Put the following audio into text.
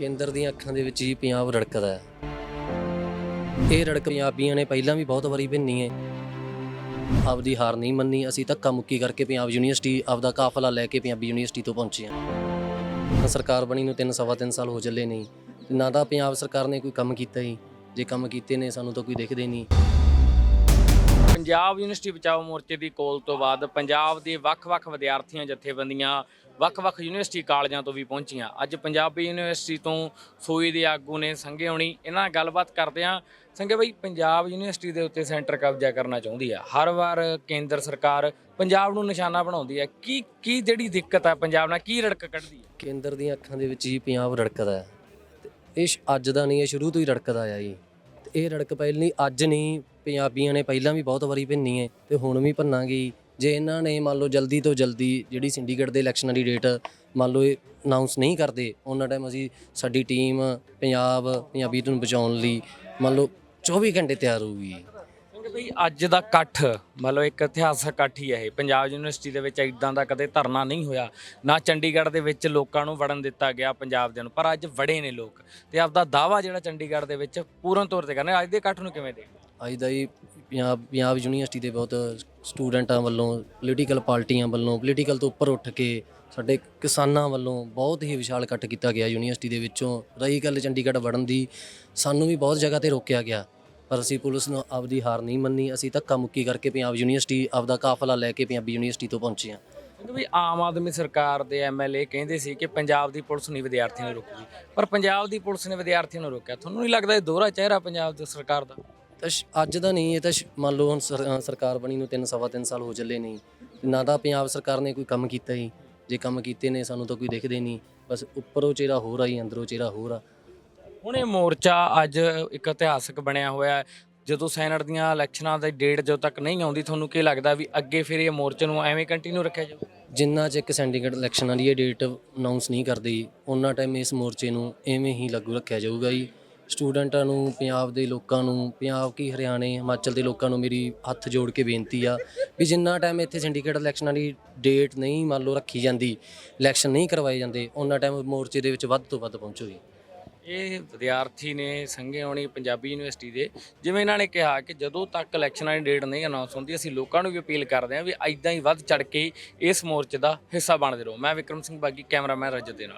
ਕੇਂਦਰ ਦੀਆਂ ਅੱਖਾਂ ਦੇ ਵਿੱਚ ਹੀ ਪੰਜਾਬ ਰੜਕਦਾ ਹੈ। ਇਹ ਰੜਕ ਪੰਜਾਬੀਆਂ ਨੇ ਪਹਿਲਾਂ ਵੀ ਬਹੁਤ ਵਾਰੀ ਭਿੰਨੀ ਹੈ। ਆਪਦੀ ਹਾਰ ਨਹੀਂ ਮੰਨੀ, ਅਸੀਂ ਧੱਕਾ ਮੁੱਕੀ ਕਰਕੇ ਪੰਜਾਬ ਯੂਨੀਵਰਸਿਟੀ ਆਪਦਾ ਕਾਫਲਾ ਲੈ ਕੇ ਪੰਜਾਬੀ ਯੂਨੀਵਰਸਿਟੀ ਤੋਂ ਪਹੁੰਚੇ ਹਾਂ। ਤਾਂ ਸਰਕਾਰ ਬਣੀ ਨੂੰ ਤਿੰਨ, ਸਵਾ ਤਿੰਨ ਸਾਲ ਹੋ ਚੱਲੇ ਨਹੀਂ ਨਾ ਤਾਂ ਪੰਜਾਬ ਸਰਕਾਰ ਨੇ ਕੋਈ ਕੰਮ ਕੀਤਾ ਹੀ। ਜੇ ਕੰਮ ਕੀਤੇ ਨੇ, ਸਾਨੂੰ ਤਾਂ ਕੋਈ ਦਿਖਦੇ ਨਹੀਂ। ਪੰਜਾਬ ਯੂਨੀਵਰਸਿਟੀ ਬਚਾਓ ਮੋਰਚੇ ਦੀ ਕੋਲ ਤੋਂ ਬਾਅਦ ਪੰਜਾਬ ਦੇ ਵੱਖ-ਵੱਖ ਵਿਦਿਆਰਥੀਆਂ, ਜਥੇਬੰਦੀਆਂ, ਵੱਖ-ਵੱਖ ਯੂਨੀਵਰਸਿਟੀ ਕਾਲਜਾਂ ਤੋਂ ਵੀ ਪਹੁੰਚੀਆਂ। ਅੱਜ ਪੰਜਾਬੀ ਯੂਨੀਵਰਸਿਟੀ ਤੋਂ ਸੂਈ ਦੇ ਆਗੂ ਨੇ ਸੰਘੇ ਹੋਣੀ। ਇਹਨਾਂ ਨਾਲ ਗੱਲਬਾਤ ਕਰਦੇ ਆ ਸੰਘੇ ਬਈ, ਪੰਜਾਬ ਯੂਨੀਵਰਸਿਟੀ ਦੇ ਉੱਤੇ ਸੈਂਟਰ ਕਬਜ਼ਾ ਕਰਨਾ ਚਾਹੁੰਦੀ ਆ। ਹਰ ਵਾਰ ਕੇਂਦਰ ਸਰਕਾਰ ਪੰਜਾਬ ਨੂੰ ਨਿਸ਼ਾਨਾ ਬਣਾਉਂਦੀ ਹੈ ਕੀ ਕੀ ਜਿਹੜੀ ਦਿੱਕਤ ਹੈ ਪੰਜਾਬ ਨਾਲ? ਕੀ ਰੜਕ ਕੱਢਦੀ ਹੈ ਕੇਂਦਰ ਦੀਆਂ ਅੱਖਾਂ ਦੇ ਵਿੱਚ ਹੀ ਪੰਜਾਬ ਰੜਕਦਾ ਹੈ। ਇਹ ਅੱਜ ਦਾ ਨਹੀਂ, ਇਹ ਸ਼ੁਰੂ ਤੋਂ ਹੀ ਰੜਕਦਾ ਆਇਆ ਜੀ। ਇਹ ਰੜਕ ਪਹਿਲੀ ਅੱਜ ਨਹੀਂ, ਪੰਜਾਬੀਆਂ ਨੇ ਪਹਿਲਾਂ ਵੀ ਬਹੁਤ ਵਾਰੀ ਭਿੰਨੀ ਹੈ ਤੇ ਹੁਣ ਵੀ ਭੰਨਾਂਗੇ ਹੀ। ਜੇ ਇਹਨਾਂ ਨੇ ਮੰਨ ਲਓ ਜਲਦੀ ਤੋਂ ਜਲਦੀ ਜਿਹੜੀ ਸਿੰਡੀਕੇਟ ਦੇ ਇਲੈਕਸ਼ਨਾਂ ਦੀ ਡੇਟ ਮੰਨ ਲਓ ਅਨਾਉਂਸ ਨਹੀਂ ਕਰਦੇ, ਉਹਨਾਂ ਟਾਈਮ ਅਸੀਂ ਸਾਡੀ ਟੀਮ ਪੰਜਾਬ, ਪੰਜਾਬੀ ਨੂੰ ਬਚਾਉਣ ਲਈ ਮੰਨ ਲਓ 24 ਘੰਟੇ ਤਿਆਰ ਹੋਊਗੀ ਕਿਉਂਕਿ ਬਈ ਅੱਜ ਦਾ ਇਕੱਠ, ਮਤਲਬ ਇੱਕ ਇਤਿਹਾਸਕ ਇਕੱਠ ਹੀ ਹੈ ਇਹ। ਪੰਜਾਬ ਯੂਨੀਵਰਸਿਟੀ ਦੇ ਵਿੱਚ ਇਦਾਂ ਦਾ ਕਦੇ ਧਰਨਾ ਨਹੀਂ ਹੋਇਆ। ਨਾ ਚੰਡੀਗੜ੍ਹ ਦੇ ਵਿੱਚ ਲੋਕਾਂ ਨੂੰ ਵੜਨ ਦਿੱਤਾ ਗਿਆ ਪੰਜਾਬ ਦੇ ਨੂੰ, ਪਰ ਅੱਜ ਵੜੇ ਨੇ ਲੋਕ। ਤੇ ਆਪਦਾ ਦਾਵਾ ਜਿਹੜਾ ਚੰਡੀਗੜ੍ਹ ਦੇ ਵਿੱਚ ਪੂਰਨ ਤੌਰ ਤੇ ਕਰਨੇ, ਅੱਜ ਦੇ ਇਕੱਠ ਨੂੰ ਕਿਵੇਂ ਦੇ ਅੱਜ ਦਾ ਹੀ ਪੰਜਾਬ ਪੰਜਾਬ ਯੂਨੀਵਰਸਿਟੀ ਦੇ ਬਹੁਤ ਸਟੂਡੈਂਟਾਂ ਵੱਲੋਂ ਪੋਲੀਟੀਕਲ ਪਾਰਟੀਆਂ ਵੱਲੋਂ ਪੋਲੀਟੀਕਲ ਤੋਂ ਉੱਪਰ ਉੱਠ ਕੇ ਸਾਡੇ ਕਿਸਾਨਾਂ ਵੱਲੋਂ ਬਹੁਤ ਹੀ ਵਿਸ਼ਾਲ ਇਕੱਠ ਕੀਤਾ ਗਿਆ ਯੂਨੀਵਰਸਿਟੀ ਦੇ ਵਿੱਚੋਂ। ਰਹੀ ਗੱਲ ਚੰਡੀਗੜ੍ਹ ਵੜਨ ਦੀ, ਸਾਨੂੰ ਵੀ ਬਹੁਤ ਜਗ੍ਹਾ ਤੇ ਰੋਕਿਆ ਗਿਆ। ਪਰ ਅਸੀਂ ਪੁਲਿਸ ਨੂੰ ਆਪਦੀ ਹਾਰ ਨਹੀਂ ਮੰਨੀ। ਅਸੀਂ ਧੱਕਾ ਮੁੱਕੀ ਕਰਕੇ ਪੰਜਾਬ ਯੂਨੀਵਰਸਿਟੀ ਆਪਦਾ ਕਾਫਲਾ ਲੈ ਕੇ ਪੰਜਾਬੀ ਯੂਨੀਵਰਸਿਟੀ ਤੋਂ ਪਹੁੰਚੇ ਹਾਂ। ਕਿਉਂਕਿ ਵੀ ਆਮ ਆਦਮੀ ਸਰਕਾਰ ਦੇ ਐਮਐਲਏ ਕਹਿੰਦੇ ਸੀ ਕਿ ਪੰਜਾਬ ਦੀ ਪੁਲਿਸ ਨਹੀਂ ਵਿਦਿਆਰਥੀਆਂ ਨੂੰ ਰੋਕੂਗੀ ਪਰ ਪੰਜਾਬ ਦੀ ਪੁਲਿਸ ਨੇ ਵਿਦਿਆਰਥੀਆਂ ਨੂੰ ਰੋਕਿਆ। ਤੁਹਾਨੂੰ ਨਹੀਂ ਲੱਗਦਾ ਇਹ ਦੋਹਰਾ ਚਿਹਰਾ ਪੰਜਾਬ ਦੀ ਸਰਕਾਰ ਦਾ? ਤਾਂ ਅੱਜ ਦਾ ਨਹੀਂ ਇਹ ਤਾਂ ਮੰਨ ਲਓ ਹੁਣ ਸਰਕਾਰ ਬਣੀ ਨੂੰ ਤਿੰਨ ਸਵਾ ਤਿੰਨ ਸਾਲ ਹੋ ਚੱਲੇ ਨਹੀਂ ਨਾ ਤਾਂ ਪੰਜਾਬ ਸਰਕਾਰ ਨੇ ਕੋਈ ਕੰਮ ਕੀਤਾ ਹੀ ਜੇ ਕੰਮ ਕੀਤੇ ਨੇ ਸਾਨੂੰ ਤਾਂ ਕੋਈ ਦਿਖਦੇ ਨਹੀਂ। ਬਸ ਉੱਪਰੋਂ ਚਿਹਰਾ ਹੋਰ ਆ ਹੀ ਅੰਦਰੋਂ ਚਿਹਰਾ ਹੋਰ ਆ। ਹੁਣ ਇਹ ਮੋਰਚਾ ਅੱਜ ਇੱਕ ਇਤਿਹਾਸਕ ਬਣਿਆ ਹੋਇਆ ਹੈ। ਜਦੋਂ ਸੈਨੇਟ ਦੀਆਂ ਇਲੈਕਸ਼ਨਾਂ ਦੀ ਡੇਟ ਜਦੋਂ ਤੱਕ ਨਹੀਂ ਆਉਂਦੀ, ਤੁਹਾਨੂੰ ਕੀ ਲੱਗਦਾ ਵੀ ਅੱਗੇ ਫਿਰ ਇਹ ਮੋਰਚੇ ਨੂੰ ਐਵੇਂ ਕੰਟੀਨਿਊ ਰੱਖਿਆ ਜਾਊ? ਜਿੰਨਾ ਚਿਰ ਸਿੰਡੀਕੇਟ ਇਲੈਕਸ਼ਨਾਂ ਦੀ ਇਹ ਡੇਟ ਅਨਾਉਂਸ ਨਹੀਂ ਕਰਦੀ ਉਹਨਾਂ ਟਾਈਮ ਇਸ ਮੋਰਚੇ ਨੂੰ ਐਵੇਂ ਹੀ ਲਾਗੂ ਰੱਖਿਆ ਜਾਊਗਾ ਜੀ। ਸਟੂਡੈਂਟਾਂ ਨੂੰ, ਪੰਜਾਬ ਦੇ ਲੋਕਾਂ ਨੂੰ, ਪੰਜਾਬ ਕੀ ਹਰਿਆਣੇ, ਹਿਮਾਚਲ ਦੇ ਲੋਕਾਂ ਨੂੰ ਮੇਰੀ ਹੱਥ ਜੋੜ ਕੇ ਬੇਨਤੀ ਆ ਵੀ ਜਿੰਨਾ ਟਾਈਮ ਇੱਥੇ ਸਿੰਡੀਕੇਟ ਇਲੈਕਸ਼ਨਾਂ ਦੀ ਡੇਟ ਨਹੀਂ ਮੰਨ ਲਓ ਰੱਖੀ ਜਾਂਦੀ, ਇਲੈਕਸ਼ਨ ਨਹੀਂ ਕਰਵਾਏ ਜਾਂਦੇ ਉਹਨਾਂ ਟਾਈਮ ਮੋਰਚੇ ਦੇ ਵਿੱਚ ਵੱਧ ਤੋਂ ਵੱਧ ਪਹੁੰਚੋ ਜੀ। ਇਹ ਵਿਦਿਆਰਥੀ ਨੇ ਸੰਘੇ ਹੋਣੀ ਪੰਜਾਬੀ ਯੂਨੀਵਰਸਿਟੀ ਦੇ, ਜਿਵੇਂ ਇਹਨਾਂ ਨੇ ਕਿਹਾ ਕਿ ਜਦੋਂ ਤੱਕ ਇਲੈਕਸ਼ਨਾਂ ਦੀ ਡੇਟ ਨਹੀਂ ਅਨਾਉਂਸ ਹੁੰਦੀ, ਅਸੀਂ ਲੋਕਾਂ ਨੂੰ ਵੀ ਅਪੀਲ ਕਰਦੇ ਹਾਂ ਵੀ ਐਦਾਂ ਹੀ ਵੱਧ ਚੜ ਕੇ ਇਸ ਮੋਰਚੇ ਦਾ ਹਿੱਸਾ ਬਣਦੇ ਰਹੋ। ਮੈਂ ਵਿਕਰਮ ਸਿੰਘ ਬਾਗੀ, ਕੈਮਰਾਮੈਨ ਰਜਤ ਦੇ ਨਾਲ।